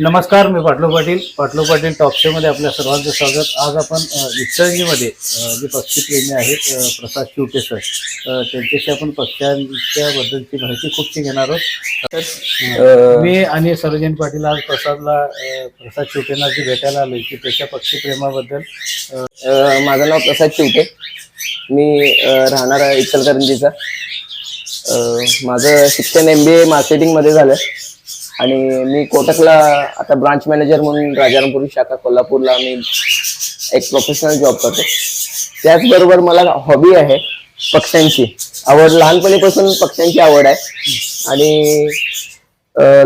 नमस्कार मी Patlo Patil. Patlo Patil top show मध्ये आपल्या सर्वांचं स्वागत. आज आपण अ, जे पक्षी प्रेमी आहेत प्रसाद चिवटे सर त्यांच्याशी आपण पक्ष्यांच्या बद्दलची माहिती खूपशी घेणार आहोत. मी आणि सरोजन पाटील आज प्रसादला प्रसाद चिवटेंना जे भेटायला आलोय की त्याच्या पक्षी प्रेमाबद्दल माझं नाव प्रसाद चिवटे. मी राहणार आहे इचलकरंजीचा. माझं शिक्षण एम बी ए मार्केटिंगमध्ये झालं. आणि मी कोटकला आता ब्रांच मॅनेजर म्हणून राजारामपुरी शाखा कोल्हापूरला मी एक प्रोफेशनल जॉब करतो. त्याचबरोबर मला हॉबी आहे पक्ष्यांची. आवड लहानपणीपासून पक्ष्यांची आवड आहे. आणि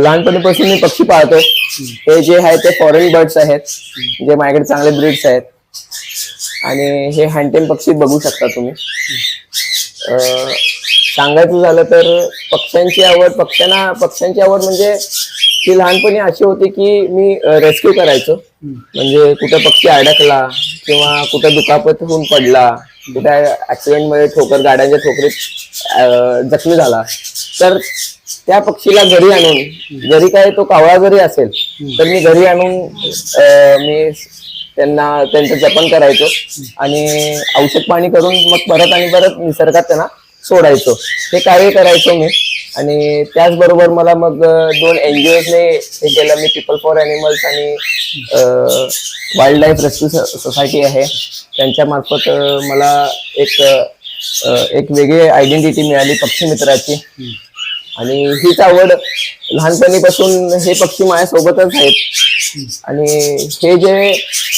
लहानपणीपासून मी पक्षी पाळतो. हे जे आहे ते फॉरेन बर्ड्स आहेत. जे माझ्याकडे चांगले ब्रीड्स आहेत. आणि हे हँडटेन पक्षी बघू शकता तुम्ही. सांगायचं झालं तर पक्ष्यांची आवड पक्ष्यांना पक्ष्यांची आवड म्हणजे ती लहानपणी अशी होती की मी रेस्क्यू करायचो. म्हणजे कुठं पक्षी अडकला किंवा कुठं दुखापत होऊन पडला कुठे ऍक्सिडेंटमध्ये ठोकर गाड्यांच्या ठोकरीत जखमी झाला. तर त्या पक्षीला घरी आणून जरी काय तो कावळा जरी असेल तर मी घरी आणून मी त्यांना त्यांचं जपन करायचो. आणि औषध पाणी करून मग परत आणि परत निसर्गात त्यांना सोडायचो. हे कार्य करायचो मी. आणि त्याचबरोबर मला मग अं, दोन एनजीओने हे केलं. मी पीपल फॉर अॅनिमल्स आणि वाईल्ड लाईफ रेस्क्यू सोसायटी आहे. त्यांच्यामार्फत मला एक एक वेगळी आयडेंटिटी मिळाली पक्षी मित्राची आणि हीच आवड लहानपणीपासून हे पक्षी माझ्यासोबतच आहेत. आणि हे जे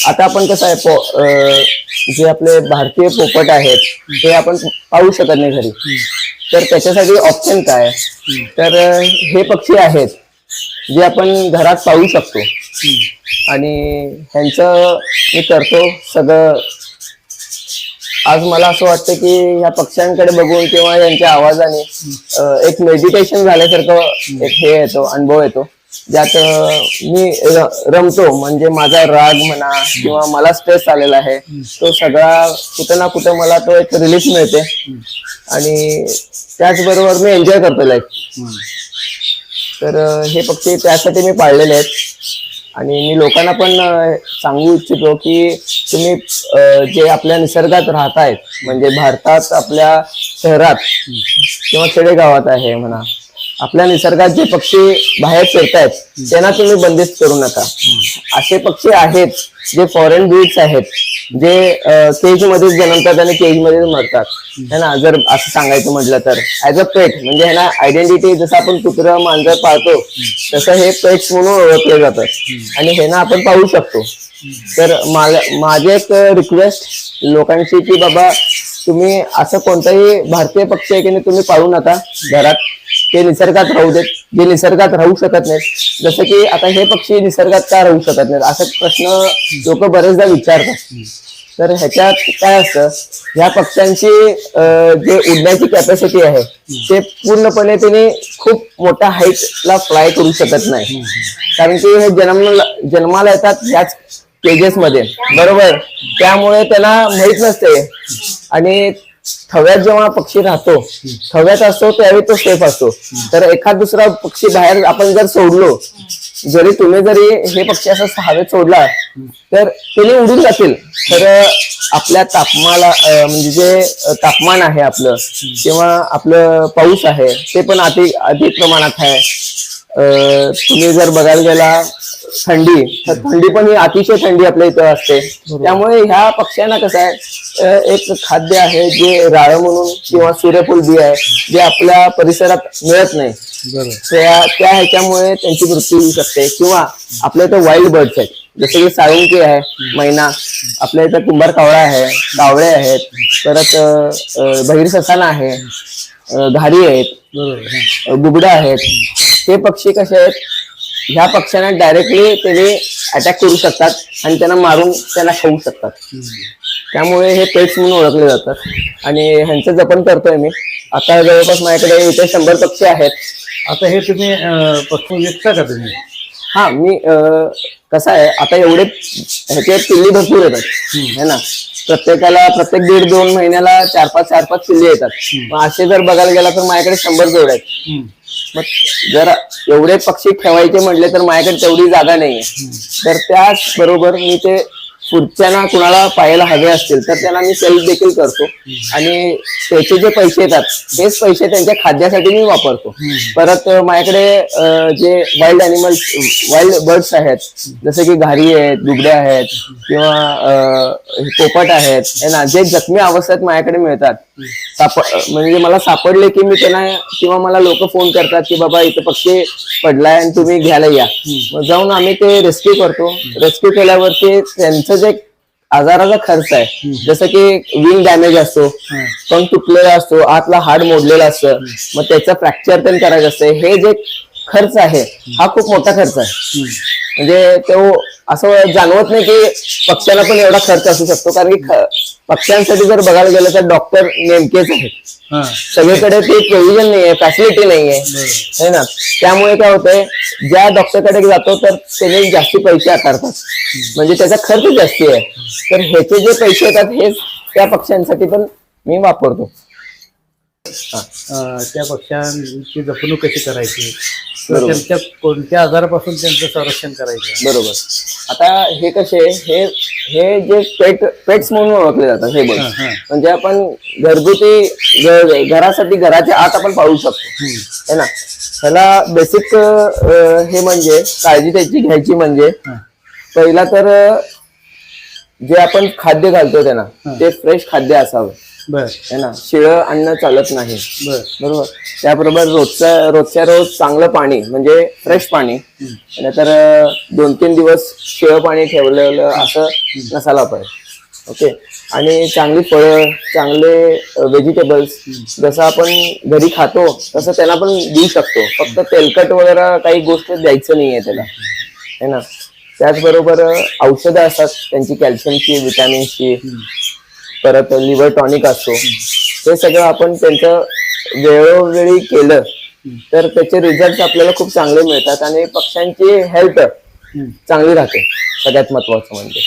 आता आपण कसं आहे पो- जे आपले भारतीय पोपट आहेत ते आपण पाहू शकत नाही घरी. तर त्याच्यासाठी ऑप्शन काय? तर हे पक्षी आहेत जे आपण घरात पाहू शकतो. आणि ह्यांचं मी करतो सगळं. आज मला असं वाटतं की ह्या पक्ष्यांकडे बघून किंवा यांच्या आवाजाने एक मेडिटेशन झाल्यासारखं एक हे येतो अनुभव येतो. ज्यात मी रमतो. म्हणजे माझा राग म्हणा किंवा मला स्ट्रेस आलेला आहे तो सगळा कुठं ना कुठं मला तो एक रिलीफ मिळते. आणि त्याचबरोबर मी एन्जॉय करतो लाईफ तर हे पक्षी त्यासाठी मी पाळलेले आहेत. आणि मी लोकांना पण सांगू इच्छितो की तुम्ही जे आपल्या निसर्गात राहतायत म्हणजे भारतात आपल्या शहरात किंवा खेडेगावात आहे म्हणा आपल्या निसर्गात जे पक्षी बाहेर फिरतायत त्यांना तुम्ही बंदिस्त करू नका. असे पक्षी आहेत जे फॉरेन ब्रीड्स आहेत जे केज मध्येच जन्मतात आणि केज मध्येच मरतात. है ना? जर असं सांगायचं म्हटलं तर. ऍज अ पेट म्हणजे है ना आयडेंटिटी जसं आपण कुत्र मांजर पाळतो तसं हे पेट्स म्हणून ओळखले जातात आणि हे ना आपण पाहू शकतो. तर मला माझे एक रिक्वेस्ट लोकांची की बाबा तुम्ही असं कोणताही भारतीय पक्षी आहे की नाही तुम्ही पाळू नका. घरात ते निसर्गात राहू देत जे निसर्गात राहू शकत नाहीत. जसं की आता हे पक्षी निसर्गात का राहू शकत नाहीत? असा प्रश्न लोक बरेचदा विचारतात. तर ह्याच्यात काय असतं? ह्या पक्ष्यांची जे उडण्याची कॅपॅसिटी आहे ते पूर्णपणे त्यांनी खूप मोठ्या हाईटला फ्लाय करू शकत नाही. कारण की हे जन्म जन्माला येतात ह्याच केजेस मध्ये. बरोबर? त्यामुळे त्याला माहीत नसते. आणि थव्यात जेव्हा पक्षी राहतो थव्यात असतो त्यावेळी तो सेफ असतो. तर एखाद दुसरा पक्षी बाहेर आपण जर सोडलो जरी तुम्ही जरी हे पक्षी असं हवेत सोडला तर त्याने उडून जातील. तर आपल्या तापमाला म्हणजे जे तापमान आहे आपलं किंवा आपलं पाऊस आहे ते पण अति अधिक प्रमाणात आहे. तुम्ही जर बघायला गेला थंडी. थंडी पण ही अतिशय थंडी आपल्या इथं असते. त्यामुळे ह्या पक्ष्यांना कसं आहे एक खाद्य आहे जे राळ म्हणून किंवा सूर्यफूल बी आहे जे आपल्या परिसरात मिळत नाही. त्या त्या ह्याच्यामुळे त्यांची मृत्यू होऊ शकते. किंवा आपल्या इथं वाईल्ड बर्ड्स आहेत. जसे की साळुंकी आहे मैना. आपल्या इथं कुंभार कावळा आहे कावळे आहेत. परत बहिर ससाना आहे घारी आहेत. बुगडा आहेत. हे पक्षी कसे आहेत ह्या पक्ष्यांना डायरेक्टली त्यांनी अटॅक करू शकतात आणि त्यांना मारून त्यांना खाऊ शकतात. त्यामुळे हे पेट्स म्हणून ओळखले जातात. आणि ह्यांचं जपन करतोय मी. आता जवळपास माझ्याकडे इथे शंभर पक्षी आहेत. आता हे तुम्ही पक्षी विकता का तुम्ही? हा मी कसं आहे आता एवढे ह्याचे पिल्ली भरपूर येतात. है ना? प्रत्येकाला प्रत्येक दीड दोन महिन्याला चार पाच चार पाच पिल्ली येतात. असे जर बघायला गेला तर माझ्याकडे शंभर जोड आहेत. मग जर एवढे पक्षी ठेवायचे म्हटले तर माझ्याकडे तेवढी जागा नाहीये. तर त्याच बरोबर मी ते पुढच्यांना कुणाला पाहायला हवे असतील तर त्यांना मी सेल्फ देखील करतो. आणि त्याचे जे पैसे येतात तेच पैसे त्यांच्या खाद्यासाठी मी वापरतो. परत माझ्याकडे जे वाईल्ड अॅनिमल्स वाईल्ड बर्ड्स आहेत जसे की घारी आहेत दुबड्या आहेत किंवा पोपट आहेत हे ना जे जखमी अवस्थेत माझ्याकडे मिळतात साप म्हणजे मला सापडले की मी त्यांना किंवा मला लोक फोन करतात की बाबा इथं पक्षी पडलाय आणि तुम्ही घ्यायला या. मग जाऊन आम्ही ते रेस्क्यू करतो. रेस्क्यू केल्यावरती त्यांचं जे आजाराचा खर्च आहे जसं की विंग डॅमेज असतो पण तुटलेला असतो आतला हाड मोडलेला असतं मग त्याचं फ्रॅक्चर पण करायचं असतं. हे जे खर्च आहे हा खूप मोठा खर्च आहे. म्हणजे तो असं जाणवत नाही की पक्ष्यांना पण एवढा खर्च असू शकतो. कारण की पक्ष्यांसाठी जर बघायला गेलं तर डॉक्टर नेमकेच आहेत. हा. सगळीकडे ते प्रोव्हिजन नाहीये फॅसिलिटी नाहीये. है ना? त्यामुळे काय होतंय ज्या डॉक्टरकडे जातो तर त्याने जास्ती पैसे आकारतात. म्हणजे त्याचा खर्च जास्ती आहे. तर ह्याचे जे पैसे येतात हेच त्या पक्ष्यांसाठी पण मी वापरतो. त्या पक्ष्यांची जपणूक कशी करायची. त्यांच्या कोणत्या आजारापासून त्यांचं संरक्षण करायचं बरोबर आता हे कसे हे हे जे पेट पेट्स म्हणून ओळखले जातात हे बघ. म्हणजे आपण घरगुती घरासाठी घराच्या आत आपण पाहू शकतो. है ना ह्याला बेसिक हे म्हणजे काळजी त्याची घ्यायची म्हणजे. पहिला तर जे आपण खाद्य घालतो त्यांना. ते फ्रेश खाद्य असावं बर. है ना? शिळं अन्न चालत नाही. बर. बरोबर? त्याबरोबर रोजच्या रोजच्या रोज चांगलं पाणी म्हणजे फ्रेश पाणी नाहीतर अं, दोन तीन दिवस शिळं पाणी ठेवलेलं असं नसायला पाहिजे. ओके? आणि चांगली फळं चांगले व्हेजिटेबल्स जसं आपण घरी खातो तसं त्यांना पण देऊ शकतो. फक्त तेलकट वगैरे काही गोष्ट द्यायचं नाहीये त्याला. है ना? त्याचबरोबर औषधं असतात त्यांची कॅल्शियमची विटॅमिनची परत लिव्हर टॉनिक असतो हे सगळं आपण त्यांचं वेळोवेळी केलं तर त्याचे रिझल्ट आपल्याला खूप चांगले मिळतात आणि पक्ष्यांची हेल्थ चांगली राहते सगळ्यात महत्वाचं म्हणजे.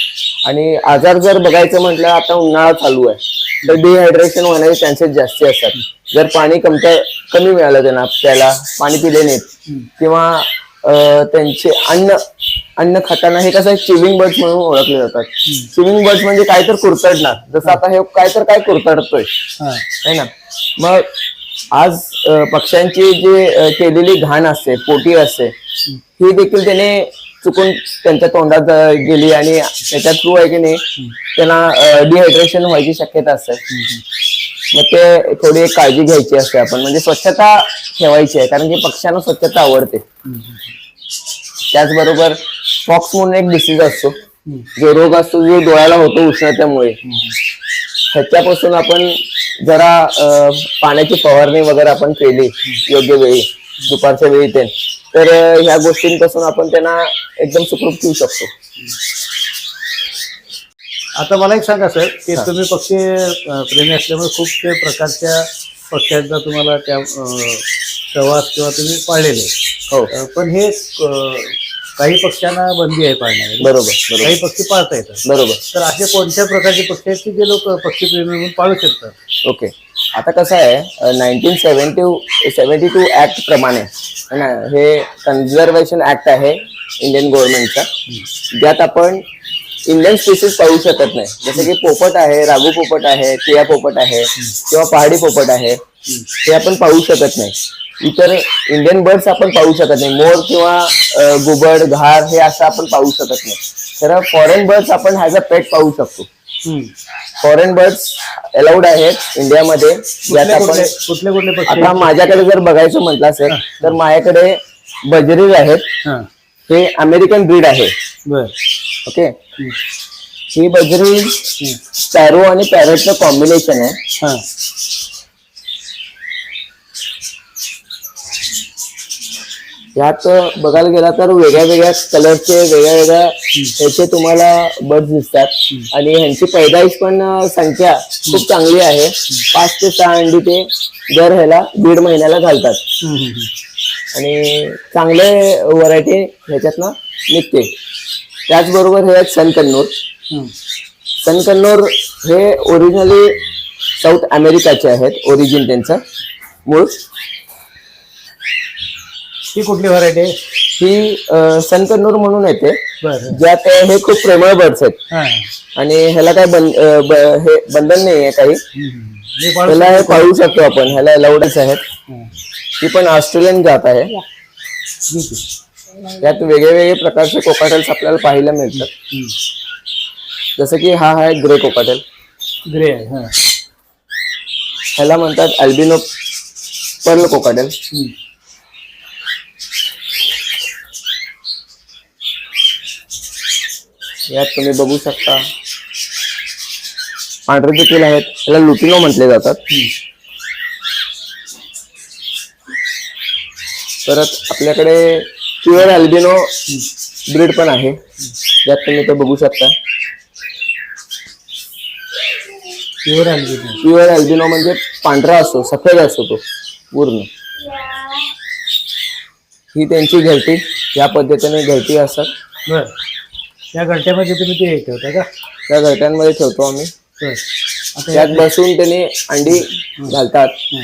आणि आजार जर बघायचं म्हटलं आता उन्हाळा चालू आहे तर डिहायड्रेशन होण्याचे चान्सेस जास्ती असतात. जर पाणी कमतर कमी मिळालं त्यांना त्याला पाणी पिले नाहीत किंवा त्यांचे अन्न अन्न खाताना हे कसं चिविंग बर्ड्स म्हणून ओळखले जातात. चिविंग बर्ड्स म्हणजे काय तर कुरतडणार. जसं आता हे काय तर काय कुरतडतोय. हा. है ना? मग आज पक्ष्यांची जी केलेली घाण असते पोटी असते ही देखील त्याने चुकून त्यांच्या तोंडात गेली आणि त्याच्या थ्रू आहे की नाही त्यांना डिहायड्रेशन व्हायची शक्यता असते. मग ते थोडी एक काळजी घ्यायची असते आपण. म्हणजे स्वच्छता ठेवायची आहे कारण की पक्ष्यांना स्वच्छता आवडते. त्याचबरोबर फॉक्स म्हणून एक डिसीज असतो. जो रोग असतो जो डोळ्याला होतो उष्णतेमुळे. ह्याच्यापासून आपण जरा पाण्याची फवारणी वगैरे आपण केली योग्य वेळी दुपारच्या वेळी ते. तर ह्या गोष्टींपासून आपण त्यांना एकदम सुखरूप ठेवू शकतो. आता मला एक सांगा सर की तुम्ही पक्षी प्रेमी असल्यामुळे खूप प्रकारच्या पक्ष्यांचा तुम्हाला त्या प्रवास किंवा तुम्ही पाळलेले. हो. पण हे काही पक्ष्यांना बंदी आहे पाळण्यामध्ये बरोबर बरोबर. काही पक्षी पाळता येतात. बरोबर. तर असे कोणत्या प्रकारचे पक्षी आहेत की जे लोक पक्षी प्रेमी म्हणून पाळू शकतात? ओके. आता कसं आहे nineteen seventy seventy two act प्रमाणे है ना हे कन्झर्वेशन ऍक्ट आहे इंडियन गव्हर्नमेंटचा ज्यात आपण इंडियन स्पीसीज पाहू शकत नाही. जसं की पोपट आहे रागू पोपट आहे टिया पोपट आहे किंवा पहाडी पोपट आहे ते आपण पाहू शकत नाही. इतर इंडियन बर्ड्स आपण पाहू शकत नाही. मोर किंवा अं, घुबड घार हे असं आपण पाहू शकत नाही. तर फॉरेन बर्ड्स आपण ह्याज अ पेट पाहू शकतो. फॉरेन बर्ड्स अलाउड आहेत इंडियामध्ये कुठले आपण कुठले कुठले आता माझ्याकडे जर बघायचं म्हटलं असेल तर माझ्याकडे बजरीज आहेत. हा. अमेरिकन ब्रीड आहे. ओके ही बजरी स्पॅरो आणि पॅरेटचं कॉम्बिनेशन आहे. यात बघायला गेला तर वेगळ्या वेगळ्या कलरचे वेगळ्या वेगळ्या ह्याचे तुम्हाला बर्ड दिसतात. आणि ह्यांची पैदाईश पण संख्या खूप चांगली आहे. पाच ते सहा अंडी ते दर ह्याला दीड महिन्याला घालतात. आणि चांगले व्हरायटी ह्याच्यातनं निघते. त्याचबरोबर हे आहेत सनकन्नूर. सनकन्नूर हे ओरिजिनली साऊथ अमेरिकाचे आहेत ओरिजिन त्यांचं मूळ. ती कुठली व्हरायटी आहे? ही सनकन्नूर म्हणून येते. बरं. ज्यात हे खूप प्रेमळ बर्ड्स आहेत. हां. आणि ह्याला काय बं अं, ब- हे बंधन नाही आहे काही. हं. पाळू ह्याला हे पाळू शकतो आपण. ह्याला अलाउडच आहेत. हं. ही पण ऑस्ट्रेलियन जात आहे. ठीक आहे. यात वेगवेगळे प्रकारचे कोकाटेल्स आपल्याला पाहायला मिळतात. हं. जसं की हा आहे ग्रे कोकाटेल ग्रे आहे हां. ह्याला म्हणतात अल्बिनो पर्ल कोकाटेल हं. यात तुम्ही बघू शकता. पांढरे देखील आहेत याला लुटिनो म्हटले जातात. परत आपल्याकडे प्युअर अल्बिनो ब्रीड पण आहे. यात तुम्ही ते बघू शकता. Pure albino. प्युअर अल्बिनो म्हणजे पांढरा असतो सफेद असतो तो पूर्ण. ही त्यांची घरटी या पद्धतीने घरटी असतात. त्या गळट्यामध्ये तुम्ही ते ठेवता का? त्या घरट्यांमध्ये ठेवतो आम्ही. बर. आता त्यात बसून त्यांनी अंडी घालतात. हं.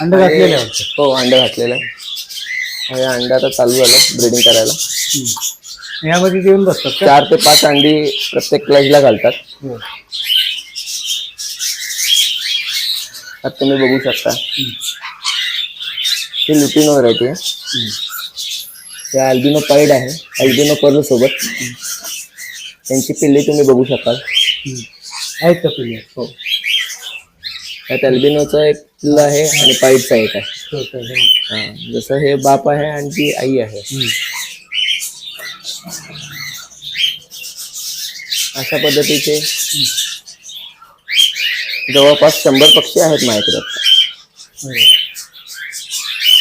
अंड घातलेले वाटतं. हो अंडे घातलेलं आहे. हे अंडे आता चालू झालं ब्रिडिंग करायला. हं. यामध्ये ते येऊन बसतात का? चार ते पाच अंडी प्रत्येक क्लचला घालतात. आता तुम्ही बघू शकता. ही. लुटिनो व्हरायटी आहे. हं. हे अल्बिनो पाईड आहे अल्बिनो पर्ल सोबत त्यांची पिल्ली तुम्ही बघू शकाल हं. आहेत का पिल्ले हो त्यात अल्बिनोचा एक पिल्ला आहे आणि पाईडचा एक आहे छोटं आहे. हा जसं हे बाप आहे आणि ती आई आहे हं. अशा पद्धतीचे जवळपास शंभर पक्षी आहेत माझ्याकडे बरं.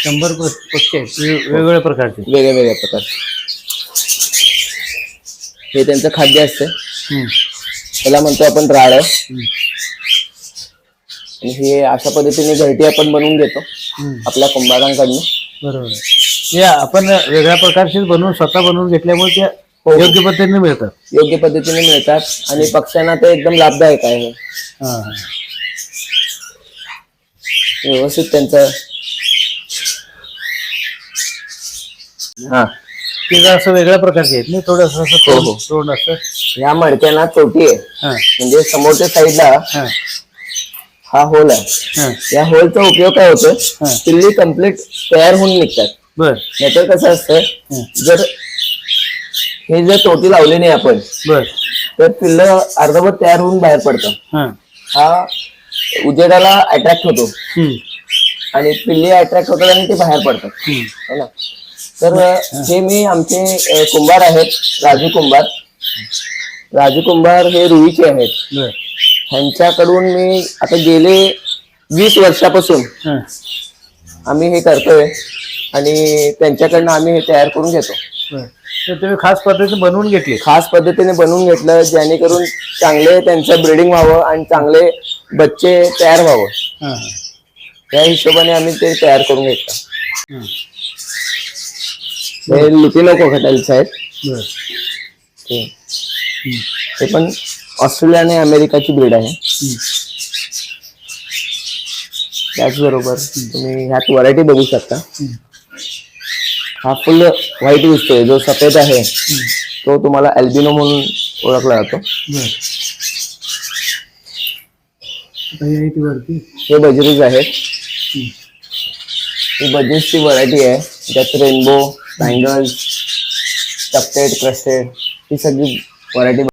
शंभर पक्षी आहेत. वेगवेगळ्या प्रकारचे. वेगळ्या वेगळ्या प्रकारचे. हे त्यांचं खाद्य असते. हं. त्याला म्हणतो आपण राळ हं. आणि हे अशा पद्धतीने घरटी आपण बनवून घेतो. आपल्या कुंभारांकडनं. बरोबर. आहे ते आपण वेगळ्या प्रकारचे बनवून स्वतः बनवून घेतल्यामुळे ते हो. योग्य पद्धतीने मिळतात योग्य पद्धतीने मिळतात. आणि पक्ष्यांना ते एकदम लाभदायक आहे. हां हां. व्यवस्थित त्यांचं हा. ते जर असं वेगळ्या प्रकारचे आहेत नाही थोडं असं हो, तोंड हो. तोंड असतं या मडक्यांना चोटी आहे. हां. म्हणजे समोरच्या साईडला हां. हा होल आहे. हां. या होलचा उपयोग काय होतो? हा. पिल्ली कंप्लीट तयार होऊन निघतात. बर. नाहीतर कसं असतं. जर हे जर तोटी लावली नाही आपण बर. तर पिल्लं अर्धवट तयार होऊन बाहेर पडतं हां. हा उजेडाला अट्रॅक्ट होतो. आणि पिल्ली अट्रॅक्ट होतात आणि ते बाहेर पडतात. हं. है ना? तर हे मी आमचे कुंभार आहेत राजू कुंभार. राजू कुंभार हे रुईचे आहेत. ह्यांच्याकडून मी आता गेले वीस वर्षापासून. हां. आम्ही हे करतोय आणि त्यांच्याकडनं आम्ही हे तयार करून घेतो. तर तुम्ही खास पद्धतीने बनवून घेतली. खास पद्धतीने बनवून घेतलं जेणेकरून चांगले त्यांचं ब्रिडिंग व्हावं आणि चांगले बच्चे तयार व्हावं. हां हां. या हिशोबाने आम्ही ते तयार करून घेतलं. हां. कोकटेल्स आहेत बर ते हं. पण ऑस्ट्रेलिया आणि अमेरिकाची ब्रीड आहे. त्याचबरोबर तुम्ही ह्यात व्हरायटी बघू शकता हं. फुल व्हाईट दिसतोय जो सफेद आहे तो तुम्हाला अल्बिनो म्हणून ओळखला जातो हे बजरीज आहेत हं. बजरीजची व्हरायटी आहे त्यात रेनबो बँगल्स चपटेट क्रस्टेड ही सगळी व्हरायटी